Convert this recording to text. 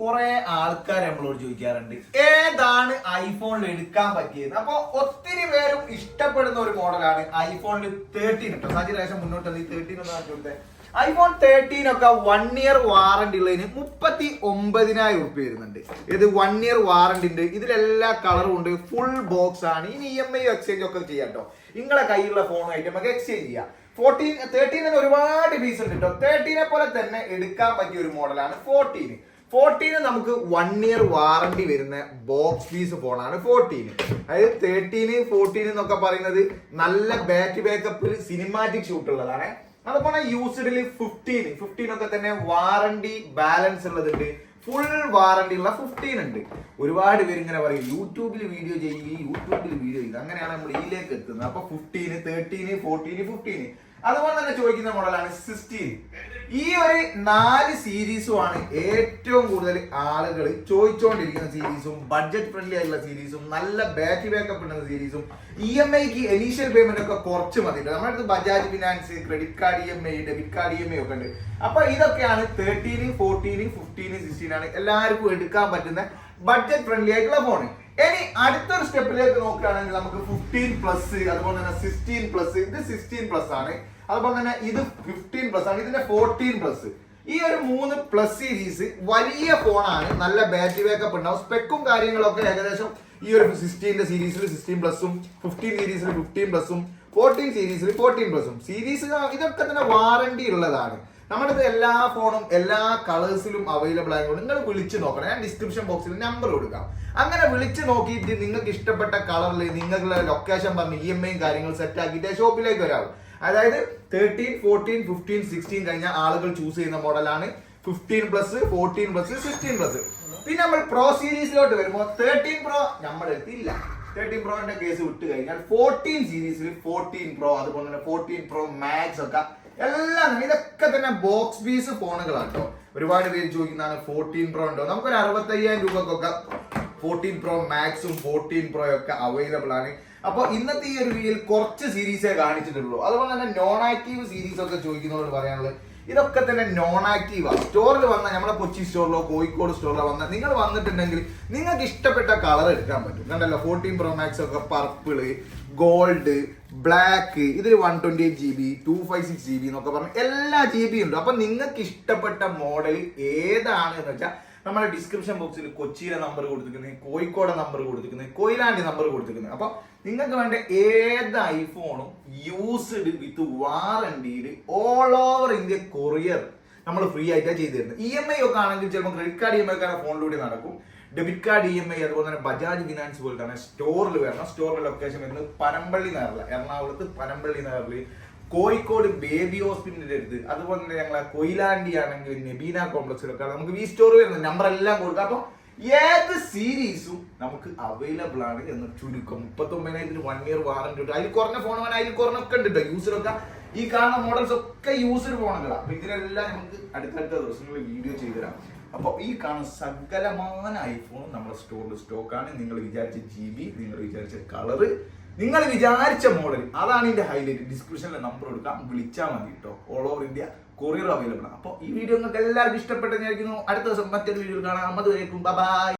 കുറെ ആൾക്കാർ നമ്മളോട് ചോദിക്കാറുണ്ട് ഏതാണ് ഐഫോണിൽ എടുക്കാൻ പറ്റിയത്? അപ്പൊ ഒത്തിരി പേരും ഇഷ്ടപ്പെടുന്ന ഒരു മോഡലാണ് ഐഫോണിൽ തേർട്ടീൻ കേട്ടോ സാജി ലേശം മുന്നോട്ട് ഈ തേർട്ടീൻ ഒന്ന് കൊടുത്തേ ഐഫോൺ തേർട്ടീൻ ഒക്കെ വൺ ഇയർ വാറണ്ടി ഉള്ളതിന് മുപ്പത്തി ഒമ്പതിനായിരം ഉറുപ്പ് വരുന്നുണ്ട്. ഇത് വൺ ഇയർ വാറണ്ടി ഉണ്ട്. ഇതിലെല്ലാ കളറും ഉണ്ട്. ഫുൾ ബോക്സ് ആണ്. ഇനി ഇ എം ഐ എക്സ്ചേഞ്ച് ഒക്കെ ചെയ്യാം കേട്ടോ നിങ്ങളെ കയ്യിലുള്ള ഫോണായിട്ട് നമുക്ക് എക്സ്ചേഞ്ച് ചെയ്യാം. ഫോർട്ടീൻ തേർട്ടീനിന് ഒരുപാട് പീസ് ഉണ്ട് കേട്ടോ തേർട്ടീനെ പോലെ തന്നെ എടുക്കാൻ പറ്റിയ ഒരു മോഡലാണ് ഫോർട്ടീൻ ഫോർട്ടീന് നമുക്ക് വൺ ഇയർ വാറണ്ടി വരുന്ന ബോക്സ് പീസ് ഫോണാണ് ഫോർട്ടീന് അതായത് തേർട്ടീന് ഫോർട്ടീൻ എന്നൊക്കെ പറയുന്നത് നല്ല ബാറ്ററി ബാക്കപ്പിൽ സിനിമാറ്റിക് ഷൂട്ട് ഉള്ളതാണ്. അതുപോലെ യൂസ്ഡിൽ ഫിഫ്റ്റീൻ ഫിഫ്റ്റീൻ ഒക്കെ തന്നെ വാറണ്ടി ബാലൻസ് ഉള്ളതുണ്ട്. ഫുൾ വാറണ്ടി ഉള്ള ഫിഫ്റ്റീൻ ഉണ്ട്. ഒരുപാട് പേര് ഇങ്ങനെ പറയും യൂട്യൂബിൽ വീഡിയോ ചെയ്യുക യൂട്യൂബിൽ വീഡിയോ ചെയ്യുക. അങ്ങനെയാണ് നമ്മൾ ഇതിലേക്ക് എത്തുന്നത്. അപ്പൊ ഫിഫ്റ്റീന് തേർട്ടീന് ഫോർട്ടീന് ഫിഫ്റ്റീന് അതുപോലെ തന്നെ ചോദിക്കുന്ന മോഡലാണ് സിക്സ്റ്റീൻ ഈ ഒരു നാല് സീരീസും ആണ് ഏറ്റവും കൂടുതൽ ആളുകൾ ചോദിച്ചുകൊണ്ടിരിക്കുന്ന സീരീസും ബഡ്ജറ്റ് ഫ്രണ്ട്ലി ആയിട്ടുള്ള സീരീസും നല്ല ബാറ്ററി ബാക്കപ്പ് ഉള്ള സീരീസും ഇ എം ഐക്ക് ഇനീഷ്യൽ പേയ്മെന്റ് ഒക്കെ കുറച്ച് മതി നമ്മുടെ അടുത്ത് Bajaj finance credit card E M I debit card E M I ഒക്കെ ഉണ്ട്. അപ്പൊ ഇതൊക്കെയാണ് തേർട്ടീന് ഫോർട്ടീന് ഫിഫ്റ്റീന് സിക്സ്റ്റീൻ ആണ് എല്ലാവർക്കും എടുക്കാൻ പറ്റുന്ന ബഡ്ജറ്റ് ഫ്രണ്ട്ലി ആയിട്ടുള്ള ഫോൺ ഇനി അടുത്തൊരു സ്റ്റെപ്പിലേക്ക് നോക്കുകയാണെങ്കിൽ നമുക്ക് ഫിഫ്റ്റീൻ പ്ലസ് അതുപോലെ തന്നെ സിക്സ്റ്റീൻ പ്ലസ് ഇത് സിക്സ്റ്റീൻ പ്ലസ് ആണ്. അതുപോലെ തന്നെ ഇത് ഫിഫ്റ്റീൻ പ്ലസ് ആണ് ഇതിന്റെ ഫോർട്ടീൻ പ്ലസ് ഈ ഒരു മൂന്ന് പ്ലസ് സീരീസ് വലിയ ഫോണാണ് നല്ല ബാറ്ററി ബാക്കപ്പ് ഉണ്ടാവും. സ്പെക്കും കാര്യങ്ങളൊക്കെ ഏകദേശം ഈ ഒരു സിക്സ്റ്റീന്റെ സീരീസിൽ സിക്സ്റ്റീൻ പ്ലസും ഫിഫ്റ്റീൻ സീരീസിൽ ഫിഫ്റ്റീൻ പ്ലസും ഫോർട്ടീൻ സീരീസിൽ ഫോർട്ടീൻ പ്ലസും സീരീസ് ഇതൊക്കെ തന്നെ വാറണ്ടി ഉള്ളതാണ്. നമ്മുടെ എല്ലാ ഫോണും എല്ലാ കളേഴ്സിലും അവൈലബിൾ ആയതുകൊണ്ട് നിങ്ങൾ വിളിച്ച് നോക്കണം. ഞാൻ ഡിസ്ക്രിപ്ഷൻ ബോക്സിൽ നമ്പർ കൊടുക്കാം. അങ്ങനെ വിളിച്ച് നോക്കിയിട്ട് നിങ്ങൾക്ക് ഇഷ്ടപ്പെട്ട കളറിൽ നിങ്ങളുടെ ലൊക്കേഷൻ പറഞ്ഞ് ഇ എം ഐയും കാര്യങ്ങൾ സെറ്റ് ആക്കിയിട്ട് ഷോപ്പിലേക്ക് വരാവും. അതായത് തേർട്ടീൻ ഫോർട്ടീൻ ഫിഫ്റ്റീൻ സിക്സ്റ്റീൻ കഴിഞ്ഞ ആളുകൾ ചൂസ് ചെയ്യുന്ന മോഡലാണ് fifteen plus fourteen plus sixteen plus പിന്നെ നമ്മൾ പ്രോ സീരീസിലോട്ട് വരുമ്പോൾ തേർട്ടീൻ പ്രോ നമ്മുടെ അടുത്തില്ല തേർട്ടീൻ പ്രോന്റെ കേസ് വിട്ട് കഴിഞ്ഞാൽ ഫോർട്ടീൻ സീരീസിൽ ഫോർട്ടീൻ പ്രോ അതുപോലെ തന്നെ ഫോർട്ടീൻ പ്രോ മാക്സ് ഒക്കെ എല്ലാം ഇതൊക്കെ തന്നെ ബോക്സ് പീസ് ഫോണുകളാണ് കേട്ടോ ഒരുപാട് പേര് ചോദിക്കുന്നതാണ് ഫോർട്ടീൻ പ്രോ ഉണ്ടോ? നമുക്കൊരു അറുപത്തയ്യായിരം രൂപക്കൊക്കെ ഫോർട്ടീൻ പ്രോ മാക്സും ഫോർട്ടീൻ പ്രോ ഒക്കെ അവൈലബിൾ ആണ്. അപ്പോൾ ഇന്നത്തെ ഈ ഒരു വീഡിയോയിൽ കുറച്ച് സീരീസേ കാണിച്ചിട്ടുള്ളൂ. അതുപോലെ തന്നെ നോൺ ആക്റ്റീവ് സീരീസ് ഒക്കെ ചോദിക്കുന്നവരോട് പറയാനുള്ളത് ഇതൊക്കെ തന്നെ നോൺ ആക്റ്റീവാണ് സ്റ്റോറിൽ വന്ന നമ്മുടെ കൊച്ചി സ്റ്റോറിലോ കോഴിക്കോട് സ്റ്റോറിലോ വന്ന നിങ്ങൾ വന്നിട്ടുണ്ടെങ്കിൽ നിങ്ങൾക്ക് ഇഷ്ടപ്പെട്ട കളർ എടുക്കാൻ പറ്റും. കണ്ടല്ലോ ഫോർട്ടീൻ പ്രോ മാക്സ് ഒക്കെ പർപ്പിൾ ഗോൾഡ് ബ്ലാക്ക് ഇതിൽ one twenty eight G B two five six G B എന്നൊക്കെ പറഞ്ഞ് എല്ലാ ജി ബി ഉണ്ട്. അപ്പൊ നിങ്ങൾക്ക് ഇഷ്ടപ്പെട്ട മോഡൽ ഏതാണ് എന്ന് വെച്ചാൽ നമ്മുടെ ഡിസ്ക്രിപ്ഷൻ ബോക്സിൽ കൊച്ചിയിലെ നമ്പർ കൊടുത്തിരിക്കുന്നത് കോഴിക്കോട് നമ്പർ കൊടുത്തിരിക്കുന്നത് കൊയിലാണ്ടി നമ്പർ കൊടുത്തിരിക്കുന്നത്. അപ്പൊ നിങ്ങൾക്ക് വേണ്ട ഏത് ഐഫോണും യൂസ്ഡ് വിത്ത് വാറണ്ടിയിൽ ഓൾ ഓവർ ഇന്ത്യ കൊറിയർ നമ്മൾ ഫ്രീ ആയിട്ടാണ് ചെയ്തു തരുന്നത്. ഇ എം ഐ ഒക്കെ ആണെങ്കിൽ ചിലപ്പോൾ credit card E M I ഒക്കെ ഫോണിലൂടെ നടക്കും. Debit card E M I അതുപോലെ തന്നെ ബജാജ് ഫിനാൻസ് പോലെ തന്നെ സ്റ്റോറിൽ വരണം. സ്റ്റോറിന്റെ ലൊക്കേഷൻ വരുന്നത് പനമ്പള്ളി നഗറിൽ എറണാകുളത്ത് പനമ്പള്ളി നഗറിൽ കോഴിക്കോട് ബേബി ഹോസ്പിറ്റലിന്റെ അടുത്ത്. അതുപോലെ തന്നെ ഞങ്ങളെ കൊയിലാണ്ടി ആണെങ്കിൽ നെബീന കോംപ്ലക്സിലൊക്കെ നമുക്ക് വി സ്റ്റോർ വരുന്ന നമ്പർ എല്ലാം കൊടുക്കാം. അപ്പൊ ഏത് സീരീസും നമുക്ക് അവൈലബിൾ ആണ് എന്ന് ചുരുക്കം. മുപ്പത്തി ഒമ്പതിനായിരത്തിന് വൺ ഇയർ വാറന്റി ഉണ്ട്. അതിൽ കുറഞ്ഞ ഫോൺ വേണം അതിൽ കുറഞ്ഞൊക്കെ ഉണ്ട് കേട്ടോ ഒക്കെ. ഈ കാണുന്ന മോഡൽസ് ഒക്കെ യൂസർ ഫോണുകളാണ് അപ്പൊ ഇതിനെല്ലാം നമുക്ക് അടുത്തടുത്ത ദിവസങ്ങളിൽ വീഡിയോ ചെയ്തുതരാം അപ്പോൾ ഈ കാണുന്ന സകലമാന ഐഫോൺ നമ്മുടെ സ്റ്റോറിൽ സ്റ്റോക്കാണ് നിങ്ങൾ വിചാരിച്ച ജി ബി നിങ്ങൾ വിചാരിച്ച കളറ് നിങ്ങൾ വിചാരിച്ച മോഡൽ അതാണ് ഇതിന്റെ ഹൈലൈറ്റ് ഡിസ്ക്രിപ്ഷനിലെ നമ്പർ കൊടുക്കാം. വിളിച്ചാൽ മതി കേട്ടോ all over India courier available ആണ്. അപ്പോൾ ഈ വീഡിയോ നിങ്ങൾക്ക് എല്ലാവർക്കും ഇഷ്ടപ്പെട്ടെന്ന് വിചാരിക്കുന്നു. അടുത്ത ദിവസം മറ്റൊരു വീഡിയോ കാണാം. അതുവരേക്കും. ബൈ